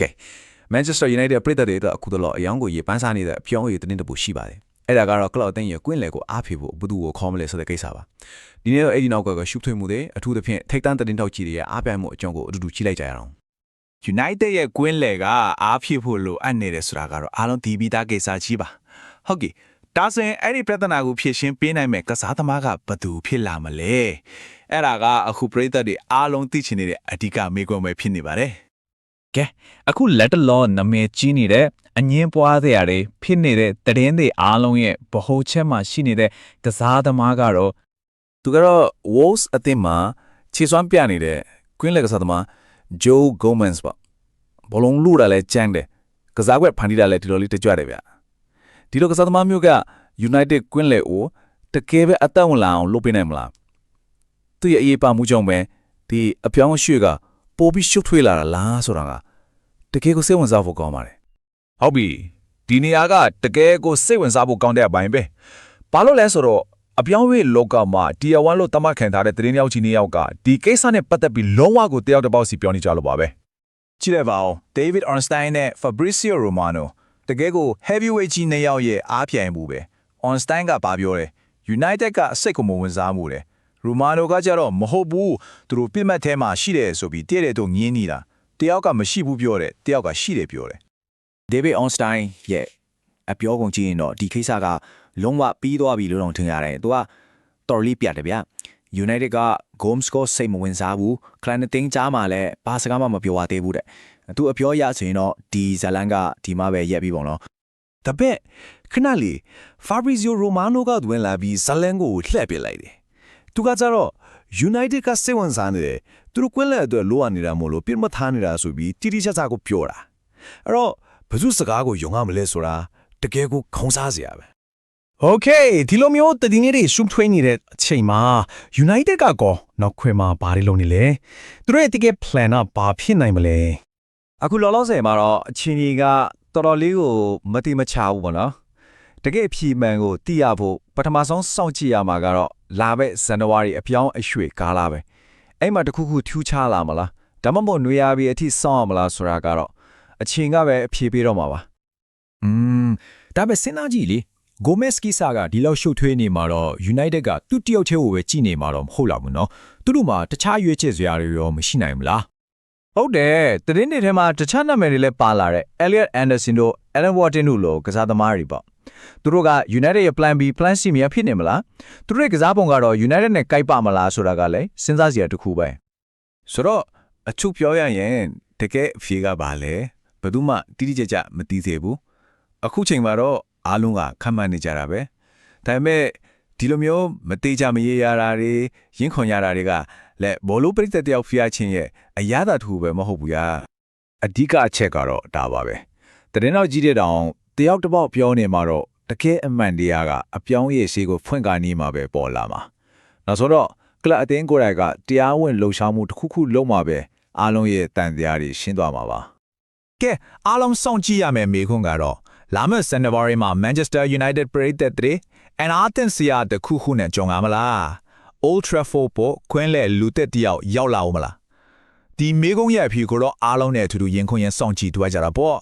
ကဲ Manchester United ပြည်သက်တွေအတွက်အခုတော့အယောင်ကိုရေပန်းစားနေတဲ့အပြောင်းအရွယ်တင်းတစ်ပူရှိပါတယ်အဲ့ဒါကတော့ club အသင်းရဲ့ကွင်းလယ်ကိုအားဖေဖို့ဘယ်သူကိုခေါ်မလဲဆိုတဲ့ကိစ္စပါဒီနေ့တော့အဲ့ဒီနောက်ကရှုပ်ထွေးမှုတွေအထူးသဖြင့်ထိတ်တန့်တင်းထောက်ကြီးတွေရဲ့အားပြိုင်မှုအကြောင်းကိုအတူတူကြည့်လိုက်ကြရအောင် United ရဲ့ကွင်းလယ်ကအားဖြစ်ဖို့လိုအပ်နေတယ်ဆိုတာကတော့အားလုံးဒီပြီးသားကိစ္စကြီးပါဟုတ်ကဲ့ဒါဆိုရင်အဲ့ဒီပြဿနာကိုဖြေရှင်းပေးနိုင်မဲ့ကစားသမားကဘယ်သူဖြစ်လာမလဲအဲ့ဒါကအခုပြည်သက်တွေအားလုံးသိချင်နေတဲ့အဓိကမေးခွန်းပဲဖြစ်နေပါတယ် ကဲအခုလက်တလောနာမည်ကြီးနေတဲ့အငင်းပွားစရာတွေဖြစ်နေတဲ့တည်င်းတွေအားလုံးရဲ့ဗဟိုချက်မှာရှိနေတဲ့ကစားသမားကတော့သူကတော့ Wolves အသင်းမှာခြေစွမ်းပြနေတဲ့ကွင်းလယ်ကစားသမား Joe Gomez ပေါ့ဘလုံးလူတာလဲကြမ်းတယ်ကစားကွက်ဖန်တီးတာလဲဒီလိုလေးတကြွတယ်ဗျဒီလိုကစားသမားမျိုးက United ကွင်းလယ်ကိုတကယ်ပဲအသက်ဝင်လာအောင်လုပ်ပေးနိုင်မလားသူရဲ့အရေးပါမှုကြောင့်ပဲဒီအပြောင်းအရွှေ့က ပိုပြီးရှုပ်ထွေးလာတာလားဆိုတာကတကယ်ကိုစိတ်ဝင်စားဖို့ကောင်းပါတယ်ဟုတ်ပြီဒီနေရာကတကယ်ကိုစိတ်ဝင်စားဖို့ကောင်းတဲ့အပိုင်းပဲဘာလို့လဲဆိုတော့အပြောင်းအလဲလောကမှာ Tier 1လို့သတ်မှတ်ခံထားတဲ့သတင်းယောက်ကြီးနှစ်ယောက်ကဒီကိစ္စနဲ့ပတ်သက်ပြီးလုံးဝကိုတယောက်တစ်ပေါက်စီပြောနေကြလို့ပါပဲကြည့်လိုက်ပါဦး David Ornstein နဲ့ Fabrizio Romano တကယ်ကို heavyweight ကြီးနှစ်ယောက်ရဲ့အားပြိုင်မှုပဲ Ornstein ကဘာပြောလဲ United ကအစိတ်ကိုမဝင်စားမှုတယ် Romano ကကြတော့မဟုတ်ဘူးသူတို့ပြစ်မှတ်ထဲမှာရှိတယ်ဆိုပြီးတည့်တဲ့တော့ငင်းနေတာတယောက်ကမရှိဘူးပြောတယ်တယောက်ကရှိတယ်ပြောတယ် David Onstein ရဲ့အပြောကုန်ကြည့်ရင်တော့ဒီကိစ္စကလုံးဝပြီးသွားပြီလို့တော့ထင်ရတယ်။သူကတော်လေးပြတယ်ဗျ။ United က goal score စိတ်မဝင်စားဘူး။ Clan တင်းကြားမှာလည်းဘာစကားမှမပြောရသေးဘူးတဲ့။သူအပြောရဆိုရင်တော့ဒီဇလန်ကဒီမှာပဲရက်ပြီးပေါ့နော်တပည့်ခဏလေး Fabrizio Romano ကဝင်လာပြီးဇလန်ကိုလှည့်ပြလိုက်တယ်။ သူကကြတော့ United ကစေဝန်စားနေတယ်။သူတို့ကွင်းလက်အတွက်လိုအပ်နေတာမို့လို့ပြစ်မထားနေတာဆိုပြီးတိတိကျကျကိုပြောတာ။အဲ့တော့ဘယ်သူစကားကိုယုံရမလဲဆိုတာတကယ်ကိုခေါင်းစားစရာပဲ။ Okay ဒီလိုမျိုးတည်င်းလေးရှုပ်ထွေးနေတဲ့အချိန်မှာ United ကကောနောက်ခွဲမှာဘာတွေလုပ်နေလဲ။သူတို့ရဲ့တကယ် plan ကဘာဖြစ်နိုင်မလဲ။အခုလောလောဆယ်မှာတော့အချင်းကြီးကတော်တော်လေးကိုမတိမချဘူးပေါ့နော်တကယ်အဖြေမှန်ကိုသိရဖို့ပထမဆုံးစောင့်ကြည့်ရမှာကတော့ လာမယ့်ဇန်နဝါရီအပြောင်းအရွှေ့ကာလပဲအဲ့မှာတစ်ခုခုထူးခြားလာမလားဒါမှမဟုတ်နွေရာပြီးအထိစောင့်ရမလားဆိုတာကတော့အချင်းကပဲအဖြေပေးတော့မှာပါ อืมဒါပဲစဉ်းစားကြည့်လေဂိုမက်စ်ကိစ္စကဒီလောက်ရှုပ်ထွေးနေမှာတော့ United ကသူ့တယောက်တည်းကိုပဲကြည်နေမှာတော့မဟုတ်လောက်ဘူးเนาะသူတို့မှာတခြားရွေးချယ်စရာတွေရောမရှိနိုင်ဘူးလား ဟုတ်တယ်သတင်းတွေထဲမှာတခြားနာမည်တွေလည်းပါလာတဲ့ Elliot Anderson တို့ Alan Wharton တို့လိုကစားသမားတွေပေါ့ သူတို့က United ရဲ့ Plan B Plan C များဖြစ်နေမလားသူတို့ရဲ့ကစားပုံကတော့ United နဲ့ကိုက်ပါမလားဆိုတာကလည်းစဉ်းစားစရာတစ်ခုပဲဆိုတော့အချုပ်ပြောရရင်တကယ်အဖြေကဘာလဲဘယ်သူမှတိတိကျကျမသိသေးဘူးအခုချိန်မှာတော့အားလုံးကခန့်မှန်းနေကြတာပဲဒါပေမဲ့ဒီလိုမျိုးမသေးကြမရေရတာတွေရင်းခွန်ရတာတွေကလက်ဘောလုံးပရိသတ်တယောက်ဖျားချင်းရဲ့အရသာတစ်ခုပဲမဟုတ်ဘူးယာအဓိကအချက်ကတော့ဒါပါပဲတရင်တော့ကြီးတဲ့တောင် တယောက်တစ်ပေါက်ပြောနေမှာတော့တကယ်အမှန်တရားကအပြောင်းရဲ့ရှိကိုဖွင့်ကားနေမှာပဲပေါ်လာမှာနောက်ဆိုတော့ကလပ်အသင်းကိုယ်တိုင်ကတရားဝင်လှုပ်ရှားမှုတစ်ခုခုလုပ်မှာပဲအားလုံးရဲ့တန်တရားတွေရှင်းသွားမှာပါကဲအားလုံးစောင့်ကြည့်ရမယ်မေခွန်းကတော့လာမယ့်ဇန်နဝါရီမှာ Manchester United ပရိသတ်တွေ and Athens ရတဲ့ခုခုနဲ့ကြုံရမလား Old Trafford ပေါ်ခွင်းလဲလူသက်တယောက်ရောက်လာအောင်မလားဒီမေခွန်းရဲ့အဖြေကိုတော့အားလုံးနဲ့အတူတူရင်ခွန်းရင်စောင့်ကြည့်တွေ့ကြတာပေါ့